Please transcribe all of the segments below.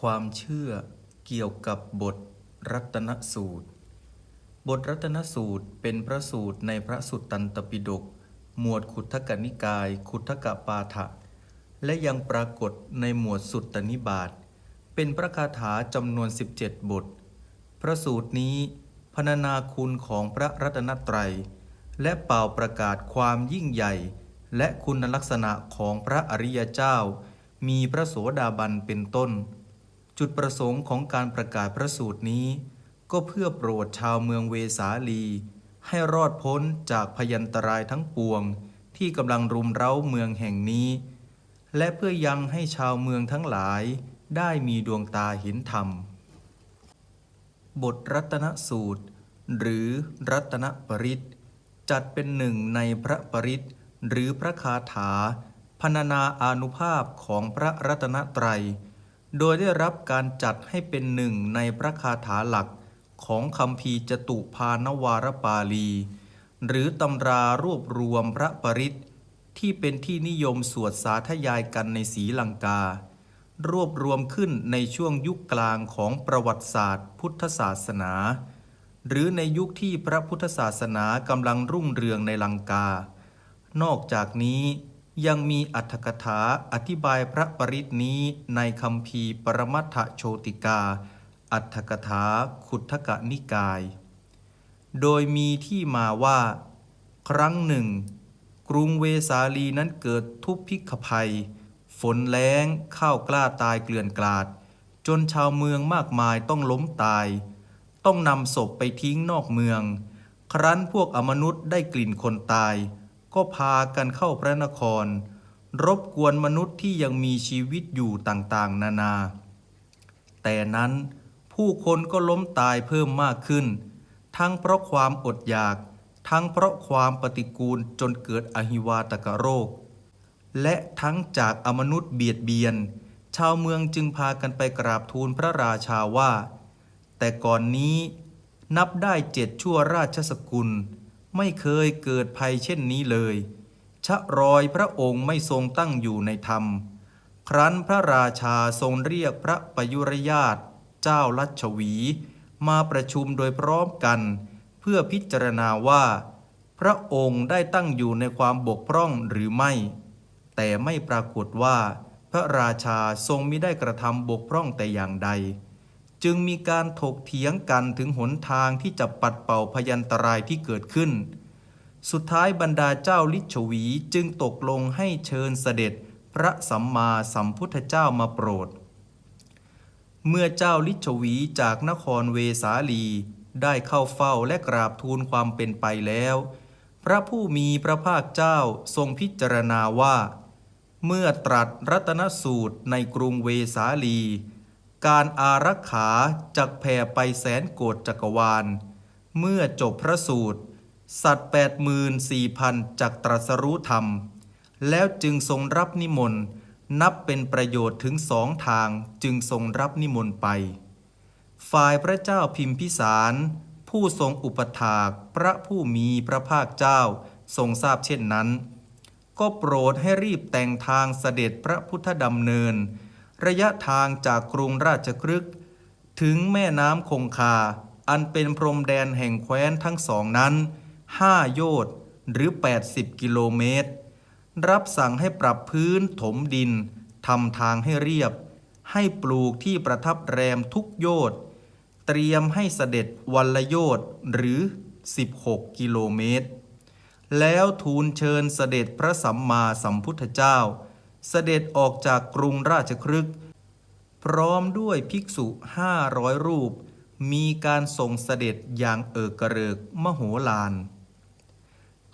ความเชื่อเกี่ยวกับบทรัตนสูตร บทรัตนสูตรเป็นพระสูตรในพระสุตตันตปิฎกหมวดขุททกนิกาย ขุททกปาฐะและยังปรากฏในหมวดสุตตนิบาตเป็นพระคาถาจำนวน 17 บท พระสูตรนี้พรรณนาคุณของพระรัตนตรัย และเป่าประกาศความยิ่งใหญ่ และคุณลักษณะของพระอริยเจ้า มีพระโสดาบันเป็นต้น จุดประสงค์ของการประกาศพระสูตรนี้ ก็เพื่อโปรดชาวเมืองเวสาลี ให้รอดพ้นจากพยันตรายทั้งปวงที่กำลังรุมเร้าเมืองแห่งนี้ และเพื่อยังให้ชาวเมืองทั้งหลายได้มีดวงตาเห็นธรรม บทรัตนสูตร หรือรัตนปริตจัดเป็นหนึ่งในพระปริตหรือพระคาถาพรรณนาอานุภาพของพระรัตนตรัย โดยได้รับการจัดให้เป็นหนึ่งในพระคาถาหลักของคำพีจตุพานวารปาลี หรือตำรารวบรวมพระปริตที่เป็นที่นิยมสวดสาธยายกันในศรีลังกา รวบรวมขึ้นในช่วงยุคกลางของประวัติศาสตร์ พุทธศาสนา หรือในยุคที่พระพุทธศาสนากำลังรุ่งเรืองในลังกา นอกจากนี้ ยังมีอัตถกถาอธิบายพระปริตนี้ในคำพีปรมัตถโชติกา อัตถกถาขุททกนิกาย โดยมีที่มาว่า ครั้งหนึ่ง กรุงเวสาลีนั้นเกิดทุพพิกภัย ฝนแล้งข้าวกล้าตายเกลื่อนกลาด จนชาวเมืองมากมายต้องล้มตาย ต้องนำศพไปทิ้งนอกเมือง ครั้นพวกอมนุษย์ได้กลิ่นคนตาย ก็พากันเข้าพระนคร รบกวนมนุษย์ที่ยังมีชีวิตอยู่ต่างๆ นานา แต่นั้นผู้คนก็ล้มตายเพิ่มมากขึ้น ทั้งเพราะความอดอยาก ทั้งเพราะความปฏิกูลจนเกิดอหิวาตกโรค และทั้งจากอมนุษย์เบียดเบียน ชาวเมืองจึงพากันไปกราบทูลพระราชาว่า แต่ก่อนนี้นับได้เจ็ดชั่วราชสกุล ไม่เคยเกิดภัยเช่นนี้เลย ชะรอยพระองค์ไม่ทรงตั้งอยู่ในธรรม ครั้นพระราชาทรงเรียกพระปยุรญาตเจ้าลัชวี มาประชุมโดยพร้อมกัน เพื่อพิจารณาว่า พระองค์ได้ตั้งอยู่ในความบกพร่องหรือไม่ แต่ไม่ปรากฏว่า พระราชาทรงมิได้กระทำบกพร่องแต่อย่างใด จึงมีการถกเถียงกันถึงหนทางที่จะปัดเป่าพยันตรายที่เกิดขึ้น สุดท้ายบรรดาเจ้าลิชวีจึงตกลงให้เชิญเสด็จพระสัมมาสัมพุทธเจ้ามาโปรด เมื่อเจ้าลิชวีจากนครเวสาลีได้เข้าเฝ้าและกราบทูลความเป็นไปแล้ว พระผู้มีพระภาคเจ้าทรงพิจารณาว่า เมื่อตรัสรัตนสูตรในกรุงเวสาลี การอารักขาจักแผ่ไปแสนโกฏจักรวาล เมื่อจบพระสูตร สัตว์แปดหมื่นสี่พันจักตรัสรู้ธรรม แล้วจึงทรงรับนิมนต์ นับเป็นประโยชน์ถึงสองทางจึงทรงรับนิมนต์ไป ฝ่ายพระเจ้าพิมพิสาร ผู้ทรงอุปถากพระผู้มีพระภาคเจ้าทรงทราบเช่นนั้น ก็โปรดให้รีบแต่งทางเสด็จพระพุทธดำเนิน ระยะทางจากกรุงราชครึก ถึงแม่น้ำคงคา อันเป็นพรมแดนแห่งแคว้นทั้งสองนั้นห้าโยชน์หรือ 80 กิโลเมตร รับสั่งให้ปรับพื้นถมดินทำทางให้เรียบ ให้ปลูกที่ประทับแรมทุกโยชน์เตรียมให้เสด็จวันละโยชน์หรือ 16 กิโลเมตร แล้วทูลเชิญเสด็จพระสัมมาสัมพุทธเจ้า เสด็จออกจากกรุงราชครึก พร้อมด้วยภิกษุห้าร้อยรูป มีการทรงเสด็จอย่างเอิกกระเริกมโหฬาร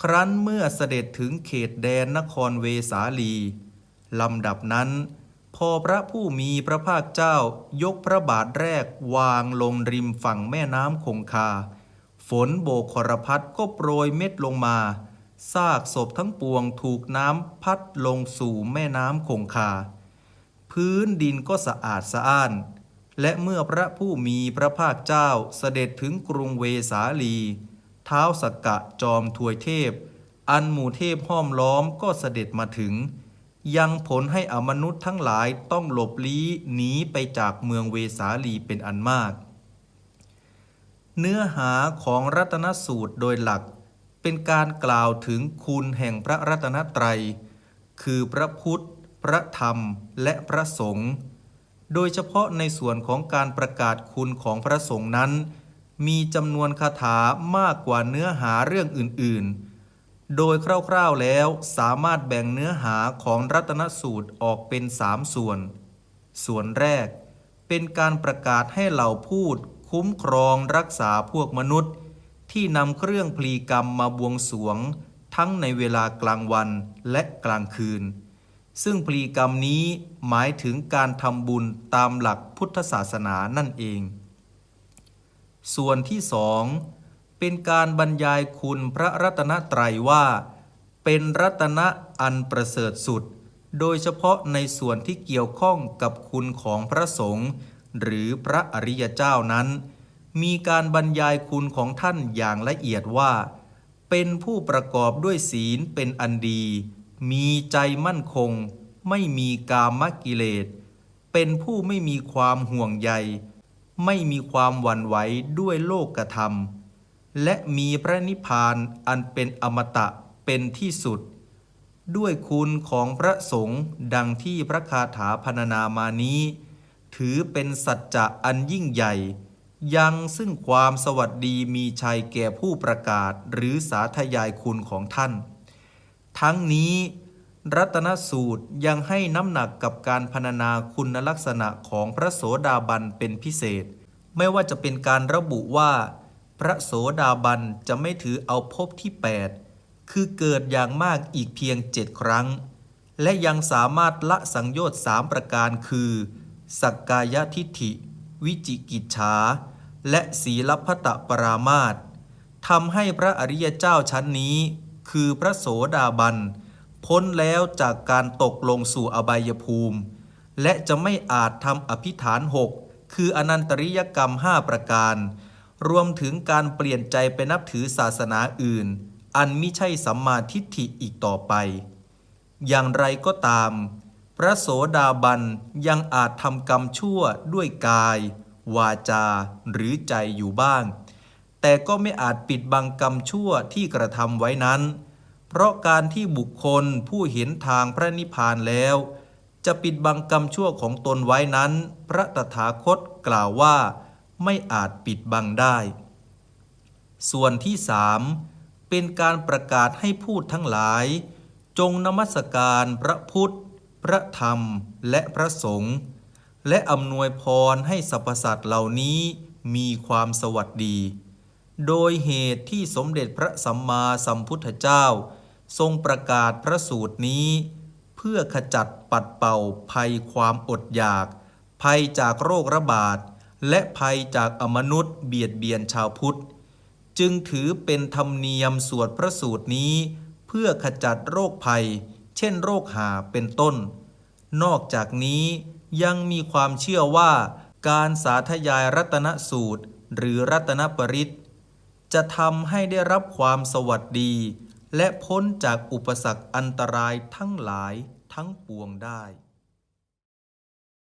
ครั้นเมื่อเสด็จถึงเขตแดนนครเวสาลี ลำดับนั้น พอพระผู้มีพระภาคเจ้ายกพระบาทแรกวางลงริมฝั่งแม่น้ำคงคา ฝนโบกครพัดก็โปรยเม็ดลงมา ซากศพทั้งปวงถูกน้ำพัดลงสู่แม่น้ำคงคา พื้นดินก็สะอาดสะอ้าน และเมื่อพระผู้มีพระภาคเจ้าเสด็จถึงกรุงเวสาลี เท้าสกกะจอมทวยเทพ อันหมู่เทพห้อมล้อมก็เสด็จมาถึง ยังผลให้อมนุษย์ทั้งหลายต้องหลบลี้หนีไปจากเมืองเวสาลีเป็นอันมาก เนื้อหาของรัตนสูตรโดยหลัก เป็นการกล่าวถึงคุณแห่งพระรัตนตรัย คือพระพุทธ พระธรรม และพระสงฆ์ โดยเฉพาะในส่วนของการประกาศคุณของพระสงฆ์นั้น มีจำนวนคาถามากกว่าเนื้อหาเรื่องอื่นๆ โดยคร่าวๆแล้วสามารถแบ่งเนื้อหาของรัตนสูตรออกเป็นสามส่วน ส่วนแรก เป็นการประกาศให้เหล่าพูด คุ้มครองรักษาพวกมนุษย์ ที่นำเครื่องพลีกรรมมาบวงสรวง ทั้งในเวลากลางวันและกลางคืน ซึ่งพลีกรรมนี้หมายถึงการทำบุญตามหลักพุทธศาสนานั่นเอง ส่วนที่สองเป็นการบรรยายคุณพระรัตนตรัยว่า เป็นรัตนะอันประเสริฐสุด โดยเฉพาะในส่วนที่เกี่ยวข้องกับคุณของพระสงฆ์หรือพระอริยเจ้านั้น มีการบรรยายคุณของท่านอย่างละเอียดว่า เป็นผู้ประกอบด้วยศีลเป็นอันดี มีใจมั่นคง ไม่มีกามกิเลส เป็นผู้ไม่มีความห่วงใย ไม่มีความหวั่นไหวด้วยโลกธรรม และมีพระนิพพานอันเป็นอมตะเป็นที่สุด ด้วยคุณของพระสงฆ์ดังที่พระคาถาพรรณนามานี้ ถือเป็นสัจจะอันยิ่งใหญ่ ยังซึ่งความสวัสดีมีชัยแก่ผู้ประกาศหรือสาธยายคุณของท่าน ทั้งนี้รัตนสูตรยังให้น้ำหนักกับการพรรณนาคุณลักษณะของพระโสดาบันเป็นพิเศษ ไม่ว่าจะเป็นการระบุว่า พระโสดาบันจะไม่ถือเอาภพที่ 8 คือเกิดอย่างมากอีกเพียงเจ็ดครั้ง และยังสามารถละสังโยชน์สามประการคือ สักกายทิฏฐิ วิจิกิจฉา และศีลพัตปรามาตทำให้พระอริยเจ้าชั้นนี้ คือพระโสดาบัน พ้นแล้วจากการตกลงสู่อบายภูมิ และจะไม่อาจทำอภิฐานหกคืออนันตริยกรรมห้าประการ รวมถึงการเปลี่ยนใจไปนับถือศาสนาอื่น อันมิใช่สัมมาทิฏฐิอีกต่อไป อย่างไรก็ตาม พระโสดาบันยังอาจทำกรรมชั่วด้วยกาย วาจาหรือใจอยู่บ้าง แต่ก็ไม่อาจปิดบังกรรมชั่วที่กระทำไว้นั้น เพราะการที่บุคคลผู้เห็นทางพระนิพพานแล้ว จะปิดบังกรรมชั่วของตนไว้นั้น พระตถาคตกล่าวว่า ไม่อาจปิดบังได้ ส่วนที่สามเป็นการประกาศให้พูดทั้งหลาย จงนมัสการพระพุทธ พระธรรมและพระสงฆ์ และอำนวยพรให้สรรพสัตว์เหล่านี้มีความสวัสดี โดยเหตุที่สมเด็จพระสัมมาสัมพุทธเจ้า ทรงประกาศพระสูตรนี้ เพื่อขจัดปัดเป่าภัยความอดอยาก ภัยจากโรคระบาด และภัยจากอมนุษย์เบียดเบียนชาวพุทธ จึงถือเป็นธรรมเนียมสวดพระสูตรนี้ เพื่อขจัดโรคภัย เช่นโรคหาเป็นต้น นอกจากนี้ ยังมีความเชื่อว่า การสาธยายรัตนสูตร หรือรัตนปริตจะทำให้ได้รับความสวัสดี และพ้นจากอุปสรรคอันตรายทั้งหลายทั้งปวงได้